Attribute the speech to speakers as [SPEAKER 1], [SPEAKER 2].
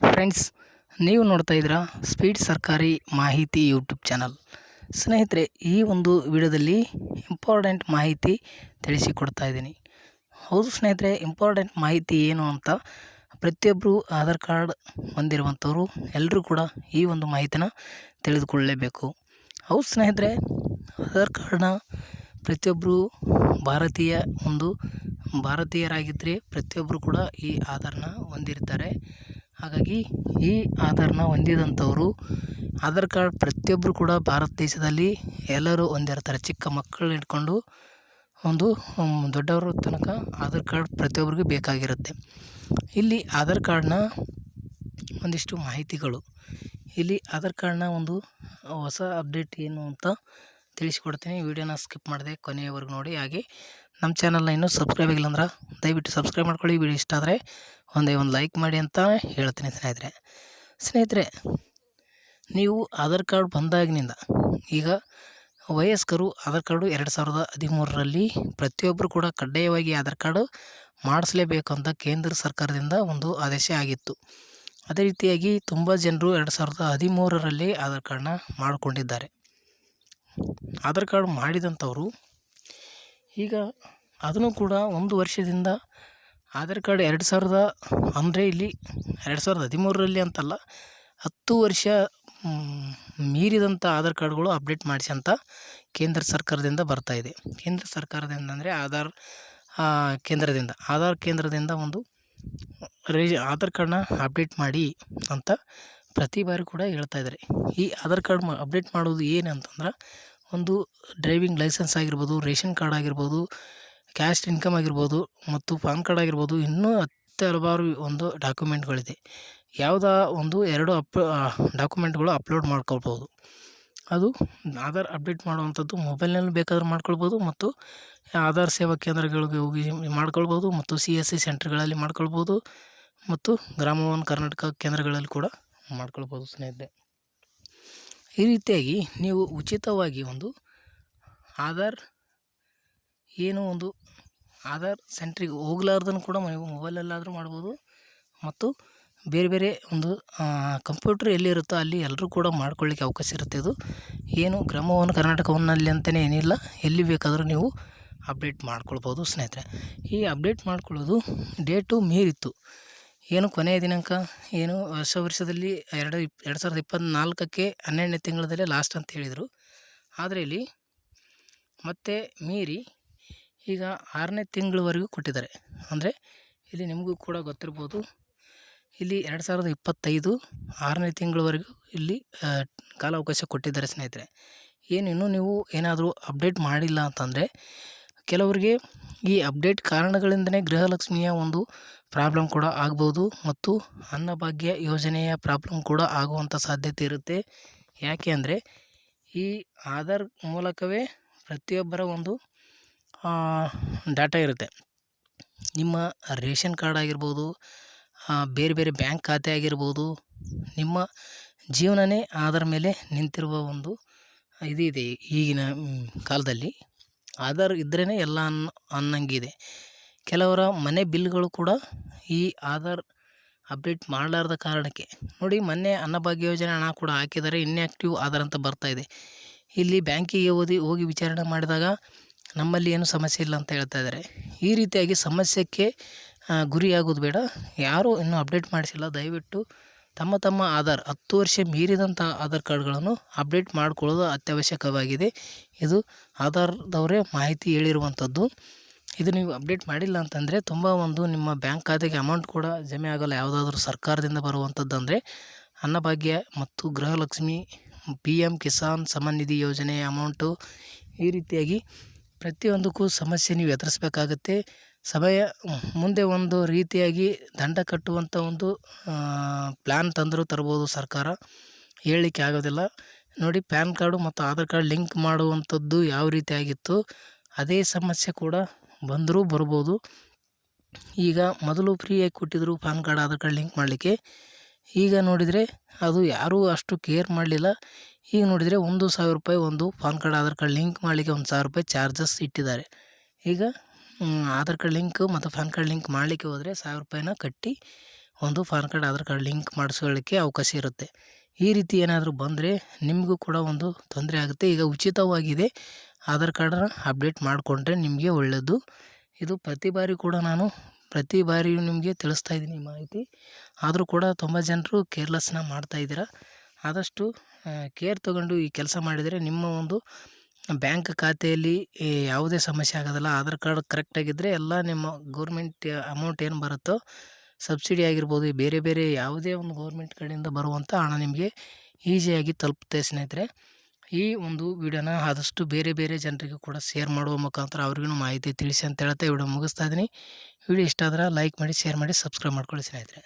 [SPEAKER 1] Friends ನೀವು ನೋಡ್ತಾ ಇದ್ದೀರಾ ಸ್ಪೀಡ್ ಸರ್ಕಾರಿ ಮಾಹಿತಿ ಯೂಟ್ಯೂಬ್ ಚಾನಲ್ ಸ್ನೇಹಿತರೆ, ಈ ಒಂದು ವಿಡಿಯೋದಲ್ಲಿ ಇಂಪಾರ್ಟೆಂಟ್ ಮಾಹಿತಿ ತಿಳಿಸಿಕೊಡ್ತಾ ಇದ್ದೀನಿ. ಹೌದು ಸ್ನೇಹಿತರೆ ಇಂಪಾರ್ಟೆಂಟ್ ಮಾಹಿತಿ ಏನು ಅಂತ ಪ್ರತಿಯೊಬ್ಬರು ಆಧಾರ್ ಕಾರ್ಡ್ ಹೊಂದಿರುವಂಥವರು ಎಲ್ಲರೂ ಕೂಡ ಈ ಒಂದು ಮಾಹಿತಿನ ತಿಳಿದುಕೊಳ್ಳಲೇಬೇಕು ಹೌದು ಸ್ನೇಹಿತರೆ, ಆಧಾರ್ ಕಾರ್ಡ್ನ ಪ್ರತಿಯೊಬ್ಬರು ಭಾರತೀಯ ಒಂದು ಭಾರತೀಯರಾಗಿದ್ದರೆ ಪ್ರತಿಯೊಬ್ಬರು ಕೂಡ ಈ ಆಧಾರ್ನ ಹೊಂದಿರ್ತಾರೆ. ಹಾಗಾಗಿ ಈ ಆಧಾರ್ನ ಹೊಂದಿದಂಥವರು ಆಧಾರ್ ಕಾರ್ಡ್ ಪ್ರತಿಯೊಬ್ಬರು ಕೂಡ ಭಾರತ ದೇಶದಲ್ಲಿ ಎಲ್ಲರೂ ಹೊಂದಿರ್ತಾರೆ ಚಿಕ್ಕ ಮಕ್ಕಳು ಹಿಡ್ಕೊಂಡು ಒಂದು ದೊಡ್ಡವರ ತನಕ ಆಧಾರ್ ಕಾರ್ಡ್ ಪ್ರತಿಯೊಬ್ಬರಿಗೂ ಬೇಕಾಗಿರುತ್ತೆ. ಇಲ್ಲಿ ಆಧಾರ್ ಕಾರ್ಡ್ನ ಒಂದಿಷ್ಟು ಮಾಹಿತಿಗಳು. ಇಲ್ಲಿ ಆಧಾರ್ ಕಾರ್ಡ್ನ ಒಂದು ಹೊಸ ಅಪ್ಡೇಟ್ ಏನು ಅಂತ ತಿಳಿಸಿಕೊಡ್ತೀನಿ. ವಿಡಿಯೋನ ಸ್ಕಿಪ್ ಮಾಡಿದೆ ಕೊನೆಯವರೆಗೂ ನೋಡಿ. ಹಾಗೆ ನಮ್ಮ ಚಾನಲ್ನ ಇನ್ನೂ ಸಬ್ಸ್ಕ್ರೈಬ್ ಆಗಿಲ್ಲ ಅಂದ್ರೆ ದಯವಿಟ್ಟು ಸಬ್ಸ್ಕ್ರೈಬ್ ಮಾಡ್ಕೊಳ್ಳಿ. ವಿಡಿಯೋ ಇಷ್ಟ ಆದರೆ ಒಂದೇ ಒಂದು ಲೈಕ್ ಮಾಡಿ ಅಂತ ಹೇಳ್ತೀನಿ ಸ್ನೇಹಿತರೆ. ಸ್ನೇಹಿತರೆ, ನೀವು ಆಧಾರ್ ಕಾರ್ಡ್ ಬಂದಾಗಿನಿಂದ ಈಗ ವಯಸ್ಕರು ಆಧಾರ್ ಕಾರ್ಡು ಎರಡು ಸಾವಿರದ ಹದಿಮೂರರಲ್ಲಿ ಪ್ರತಿಯೊಬ್ಬರು ಕೂಡ ಕಡ್ಡಾಯವಾಗಿ ಆಧಾರ್ ಕಾರ್ಡು ಮಾಡಿಸಲೇಬೇಕು ಅಂತ ಕೇಂದ್ರ ಸರ್ಕಾರದಿಂದ ಒಂದು ಆದೇಶ ಆಗಿತ್ತು. ಅದೇ ರೀತಿಯಾಗಿ ತುಂಬ ಜನರು ಎರಡು ಸಾವಿರದ ಹದಿಮೂರರಲ್ಲಿ ಆಧಾರ್ ಕಾರ್ಡನ್ನ ಮಾಡಿಕೊಂಡಿದ್ದಾರೆ. ಆಧಾರ್ ಕಾರ್ಡ್ ಮಾಡಿದಂಥವರು, ಈಗ ಅದನ್ನು ಕೂಡ ಒಂದು ವರ್ಷದಿಂದ ಆಧಾರ್ ಕಾರ್ಡ್ ಎರಡು ಸಾವಿರದ ಅಂದರೆ ಇಲ್ಲಿ ಎರಡು ಸಾವಿರದ ಹದಿಮೂರರಲ್ಲಿ ಅಂತಲ್ಲ, ಹತ್ತು ವರ್ಷ ಮೀರಿದಂಥ ಆಧಾರ್ ಕಾರ್ಡ್ಗಳು ಅಪ್ಡೇಟ್ ಮಾಡಿಸಿ ಅಂತ ಕೇಂದ್ರ ಸರ್ಕಾರದಿಂದ ಬರ್ತಾ ಇದೆ. ಕೇಂದ್ರ ಸರ್ಕಾರದಿಂದ ಅಂದರೆ ಆಧಾರ್ ಕೇಂದ್ರದಿಂದ ಆಧಾರ್ ಕೇಂದ್ರದಿಂದ ಒಂದು ರೇ ಆಧಾರ್ ಕಾರ್ಡನ್ನ ಅಪ್ಡೇಟ್ ಮಾಡಿ ಅಂತ ಪ್ರತಿ ಬಾರಿ ಕೂಡ ಹೇಳ್ತಾ ಇದ್ದಾರೆ ಈ ಆಧಾರ್ ಕಾರ್ಡ್ ಮ, ಅಪ್ಡೇಟ್ ಮಾಡೋದು ಏನು ಅಂತಂದ್ರೆ, ಒಂದು ಡ್ರೈವಿಂಗ್ ಲೈಸೆನ್ಸ್ ಆಗಿರ್ಬೋದು, ರೇಷನ್ ಕಾರ್ಡ್ ಆಗಿರ್ಬೋದು ಕ್ಯಾಶ್ ಇನ್ಕಮ್ ಆಗಿರ್ಬೋದು ಮತ್ತು ಪಾನ್ ಕಾರ್ಡ್ ಆಗಿರ್ಬೋದು, ಇನ್ನೂ ಹತ್ತು ಹಲವಾರು ಒಂದು ಡಾಕ್ಯುಮೆಂಟ್ಗಳಿದೆ. ಯಾವುದೋ ಒಂದು ಎರಡು ಅಪ್ ಡಾಕ್ಯುಮೆಂಟ್ಗಳು ಅಪ್ಲೋಡ್ ಮಾಡ್ಕೊಳ್ಬೋದು. ಅದು ಆಧಾರ್ ಅಪ್ಡೇಟ್ ಮಾಡುವಂಥದ್ದು ಮೊಬೈಲ್ನಲ್ಲಿ ಬೇಕಾದರೂ ಮಾಡ್ಕೊಳ್ಬೋದು ಮತ್ತು ಆಧಾರ್ ಸೇವಾ ಕೇಂದ್ರಗಳಿಗೆ ಹೋಗಿ ಮಾಡ್ಕೊಳ್ಬೋದು ಮತ್ತು ಸಿ ಎಸ್ ಸಿ ಸೆಂಟ್ರ್ಗಳಲ್ಲಿ ಮಾಡ್ಕೊಳ್ಬೋದು ಮತ್ತು ಗ್ರಾಮವನ್ ಕರ್ನಾಟಕ ಕೇಂದ್ರಗಳಲ್ಲಿ ಕೂಡ ಮಾಡ್ಕೊಳ್ಬೋದು ಸ್ನೇಹಿತರೆ. ಈ ರೀತಿಯಾಗಿ ನೀವು ಉಚಿತವಾಗಿ ಒಂದು ಆಧಾರ್ ಏನು ಒಂದು ಆಧಾರ್ ಸೆಂಟ್ರಿಗೆ ಹೋಗ್ಲಾರ್ದನ್ನು ಕೂಡ ನೀವು ಮೊಬೈಲಲ್ಲಾದರೂ ಮಾಡ್ಬೋದು. ಮತ್ತು ಬೇರೆ ಬೇರೆ ಒಂದು ಕಂಪ್ಯೂಟ್ರ್ ಎಲ್ಲಿರುತ್ತೋ ಅಲ್ಲಿ ಎಲ್ಲರೂ ಕೂಡ ಮಾಡ್ಕೊಳ್ಳಿಕ್ಕೆ ಅವಕಾಶ ಇರುತ್ತೆ ಇದು. ಏನು ಗ್ರಾಮವನ್ನು ಕರ್ನಾಟಕವನ್ನಲ್ಲಿ ಅಂತಲೇ ಏನಿಲ್ಲ, ಎಲ್ಲಿ ಬೇಕಾದರೂ ನೀವು ಅಪ್ಡೇಟ್ ಮಾಡ್ಕೊಳ್ಬೋದು ಸ್ನೇಹಿತರೆ. ಈ ಅಪ್ಡೇಟ್ ಮಾಡ್ಕೊಳ್ಳೋದು ಡೇಟು ಮೀರಿತ್ತು. ಏನು ಕೊನೆಯ ದಿನಾಂಕ? ಏನು ಹೊಸ ವರ್ಷದಲ್ಲಿ ಎರಡು ಇಪ್, ಎರಡು ಸಾವಿರದ ಇಪ್ಪತ್ತ್ನಾಲ್ಕಕ್ಕೆ ಹನ್ನೆರಡನೇ ತಿಂಗಳದಲ್ಲೇ ಲಾಸ್ಟ್ ಅಂತ ಹೇಳಿದರು. ಆದರೆ ಇಲ್ಲಿ ಮತ್ತೆ ಮೀರಿ ಈಗ ಆರನೇ ತಿಂಗಳವರೆಗೂ ಕೊಟ್ಟಿದ್ದಾರೆ. ಅಂದರೆ ಇಲ್ಲಿ ನಿಮಗೂ ಕೂಡ ಗೊತ್ತಿರ್ಬೋದು. ಇಲ್ಲಿ ಎರಡು ಸಾವಿರದ ಇಪ್ಪತ್ತೈದು ಆರನೇ ತಿಂಗಳವರೆಗೂ ಇಲ್ಲಿ ಕಾಲಾವಕಾಶ ಕೊಟ್ಟಿದ್ದಾರೆ ಸ್ನೇಹಿತರೆ. ಏನಿನ್ನೂ ನೀವು ಏನಾದರೂ ಅಪ್ಡೇಟ್ ಮಾಡಿಲ್ಲ ಅಂತಂದರೆ ಕೆಲವರಿಗೆ ಈ ಅಪ್ಡೇಟ್ ಕಾರಣಗಳಿಂದನೇ ಗೃಹಲಕ್ಷ್ಮಿಯ ಒಂದು ಪ್ರಾಬ್ಲಮ್ ಕೂಡ ಆಗ್ಬೋದು ಮತ್ತು ಅನ್ನಭಾಗ್ಯ ಯೋಜನೆಯ ಪ್ರಾಬ್ಲಮ್ ಕೂಡ ಆಗುವಂಥ ಸಾಧ್ಯತೆ ಇರುತ್ತೆ. ಯಾಕೆ ಅಂದರೆ ಈ ಆಧಾರ್ ಮೂಲಕವೇ ಪ್ರತಿಯೊಬ್ಬರ ಒಂದು ಡಾಟಾ ಇರುತ್ತೆ. ನಿಮ್ಮ ರೇಷನ್ ಕಾರ್ಡ್ ಆಗಿರ್ಬೋದು ಬೇರೆ ಬೇರೆ ಬ್ಯಾಂಕ್ ಖಾತೆ ಆಗಿರ್ಬೋದು, ನಿಮ್ಮ ಜೀವನನೇ ಆಧಾರ್ ಮೇಲೆ ನಿಂತಿರುವ ಒಂದು ಇದು ಇದೆ ಈಗಿನ ಕಾಲದಲ್ಲಿ. ಆಧಾರ್ ಇದ್ರೇ ಎಲ್ಲ ಅನ್, ಅನ್ನಂಗಿದೆ. ಕೆಲವರ ಮನೆ ಬಿಲ್ಗಳು ಕೂಡ ಈ ಆಧಾರ್ ಅಪ್ಡೇಟ್ ಮಾಡಲಾರ್ದ ಕಾರಣಕ್ಕೆ. ನೋಡಿ, ಮೊನ್ನೆ ಅನ್ನಭಾಗ್ಯ ಯೋಜನೆ ಹಣ ಕೂಡ ಹಾಕಿದ್ದಾರೆ. ಇನ್ಯಾಕ್ಟಿವ್ ಆಧಾರ್ ಅಂತ ಬರ್ತಾ ಇದೆ. ಇಲ್ಲಿ ಬ್ಯಾಂಕಿಗೆ ಓದಿ, ಹೋಗಿ ವಿಚಾರಣೆ ಮಾಡಿದಾಗ ನಮ್ಮಲ್ಲಿ ಏನು ಸಮಸ್ಯೆ ಇಲ್ಲ ಅಂತ ಹೇಳ್ತಾ ಇದ್ದಾರೆ. ಈ ರೀತಿಯಾಗಿ ಸಮಸ್ಯೆಗೆ ಗುರಿಯಾಗೋದು ಬೇಡ. ಯಾರೂ ಇನ್ನೂ ಅಪ್ಡೇಟ್ ಮಾಡಿಸಿಲ್ಲ. ದಯವಿಟ್ಟು ತಮ್ಮ ತಮ್ಮ ಆಧಾರ್ ಹತ್ತು ವರ್ಷ ಮೀರಿದಂಥ ಆಧಾರ್ ಕಾರ್ಡ್ಗಳನ್ನು ಅಪ್ಡೇಟ್ ಮಾಡಿಕೊಳ್ಳೋದು ಅತ್ಯವಶ್ಯಕವಾಗಿದೆ. ಇದು ಆಧಾರ್ದವರೇ ಮಾಹಿತಿ ಹೇಳಿರುವಂಥದ್ದು. ಇದು ನೀವು ಅಪ್ಡೇಟ್ ಮಾಡಿಲ್ಲ ಅಂತಂದರೆ ತುಂಬ ಒಂದು ನಿಮ್ಮ ಬ್ಯಾಂಕ್ ಖಾತೆಗೆ ಅಮೌಂಟ್ ಕೂಡ ಜಮೆ ಆಗೋಲ್ಲ. ಯಾವುದಾದ್ರೂ ಸರ್ಕಾರದಿಂದ ಬರುವಂಥದ್ದು ಅಂದರೆ ಅನ್ನಭಾಗ್ಯ ಮತ್ತು ಗೃಹಲಕ್ಷ್ಮಿ ಪಿ ಎಂ ಕಿಸಾನ್ ಸಮ್ಮಾನ್ ನಿಧಿ ಯೋಜನೆ ಅಮೌಂಟು ಈ ರೀತಿಯಾಗಿ ಪ್ರತಿಯೊಂದಕ್ಕೂ ಸಮಸ್ಯೆ ನೀವು ಎದುರಿಸ್ಬೇಕಾಗತ್ತೆ. ಸಮಯ ಮುಂದೆ ಒಂದು ರೀತಿಯಾಗಿ ದಂಡ ಕಟ್ಟುವಂಥ ಒಂದು ಪ್ಲ್ಯಾನ್ ತಂದರೂ ತರ್ಬೋದು ಸರ್ಕಾರ. ಹೇಳಲಿಕ್ಕೆ ಆಗೋದಿಲ್ಲ. ನೋಡಿ, ಪ್ಯಾನ್ ಕಾರ್ಡು ಮತ್ತು ಆಧಾರ್ ಕಾರ್ಡ್ ಲಿಂಕ್ ಮಾಡುವಂಥದ್ದು ಯಾವ ರೀತಿಯಾಗಿತ್ತು, ಅದೇ ಸಮಸ್ಯೆ ಕೂಡ ಬಂದರೂ ಬರ್ಬೋದು. ಈಗ ಮೊದಲು ಫ್ರೀಯಾಗಿ ಕೊಟ್ಟಿದ್ದರು PAN card, Aadhaar card link ಮಾಡಲಿಕ್ಕೆ. ಈಗ ನೋಡಿದರೆ ಅದು ಯಾರೂ ಅಷ್ಟು ಕೇರ್ ಮಾಡಲಿಲ್ಲ. ಈಗ ನೋಡಿದರೆ ಒಂದು ಸಾವಿರ ರೂಪಾಯಿ ಒಂದು PAN card, Aadhaar card link ಮಾಡಲಿಕ್ಕೆ ಒಂದು ಸಾವಿರ ರೂಪಾಯಿ ಚಾರ್ಜಸ್ ಇಟ್ಟಿದ್ದಾರೆ. ಈಗ ಆಧಾರ್ ಕಾರ್ಡ್ ಲಿಂಕ್ ಮತ್ತು ಪ್ಯಾನ್ ಕಾರ್ಡ್ ಲಿಂಕ್ ಮಾಡಲಿಕ್ಕೆ ಹೋದರೆ ಸಾವಿರ ರೂಪಾಯಿನ ಕಟ್ಟಿ ಒಂದು PAN card, Aadhaar card link ಮಾಡಿಸ್ಕೊಳ್ಳಿಕ್ಕೆ ಅವಕಾಶ ಇರುತ್ತೆ. ಈ ರೀತಿ ಏನಾದರೂ ಬಂದರೆ ನಿಮಗೂ ಕೂಡ ಒಂದು ತೊಂದರೆ ಆಗುತ್ತೆ. ಈಗ ಉಚಿತವಾಗಿದೆ. ಆಧಾರ್ ಕಾರ್ಡನ್ನ ಅಪ್ಡೇಟ್ ಮಾಡಿಕೊಂಡ್ರೆ ನಿಮಗೆ ಒಳ್ಳೆಯದು ಇದು ಪ್ರತಿ ಬಾರಿ ಕೂಡ ನಾನು ಪ್ರತಿ ಬಾರಿಯೂ ನಿಮಗೆ ತಿಳಿಸ್ತಾ ಇದ್ದೀನಿ ಮಾಹಿತಿ. ಆದರೂ ಕೂಡ ತುಂಬ ಜನರು ಕೇರ್ಲೆಸ್ನ ಮಾಡ್ತಾಯಿದ್ದೀರ ಆದಷ್ಟು ಕೇರ್ ತಗೊಂಡು ಈ ಕೆಲಸ ಮಾಡಿದರೆ ನಿಮ್ಮ ಒಂದು ಬ್ಯಾಂಕ್ ಖಾತೆಯಲ್ಲಿ ಯಾವುದೇ ಸಮಸ್ಯೆ ಆಗೋದಿಲ್ಲ. ಆಧಾರ್ ಕಾರ್ಡ್ ಕರೆಕ್ಟಾಗಿದ್ದರೆ ಎಲ್ಲ ನಿಮ್ಮ ಗೌರ್ಮೆಂಟ್ ಅಮೌಂಟ್ ಏನು ಬರುತ್ತೋ ಸಬ್ಸಿಡಿ ಆಗಿರ್ಬೋದು, ಬೇರೆ ಬೇರೆ ಯಾವುದೇ ಒಂದು ಗೌರ್ಮೆಂಟ್ ಕಡೆಯಿಂದ ಬರುವಂಥ ಹಣ ನಿಮಗೆ ಈಸಿಯಾಗಿ ತಲುಪುತ್ತೆ ಸ್ನೇಹಿತರೆ. ಈ ಒಂದು ವಿಡಿಯೋನ ಆದಷ್ಟು ಬೇರೆ ಬೇರೆ ಜನರಿಗೂ ಕೂಡ ಶೇರ್ ಮಾಡುವ ಮುಖಾಂತರ ಅವ್ರಿಗೂ ಮಾಹಿತಿ ತಿಳಿಸಿ ಅಂತ ಹೇಳ್ತಾ ವಿಡಿಯೋ ಮುಗಿಸ್ತಾ ಇದ್ದೀನಿ. ವಿಡಿಯೋ ಇಷ್ಟ ಆದ್ರೆ ಲೈಕ್ ಮಾಡಿ, ಶೇರ್ ಮಾಡಿ, ಸಬ್ಸ್ಕ್ರೈಬ್ ಮಾಡ್ಕೊಳ್ಳಿ ಸ್ನೇಹಿತರೆ.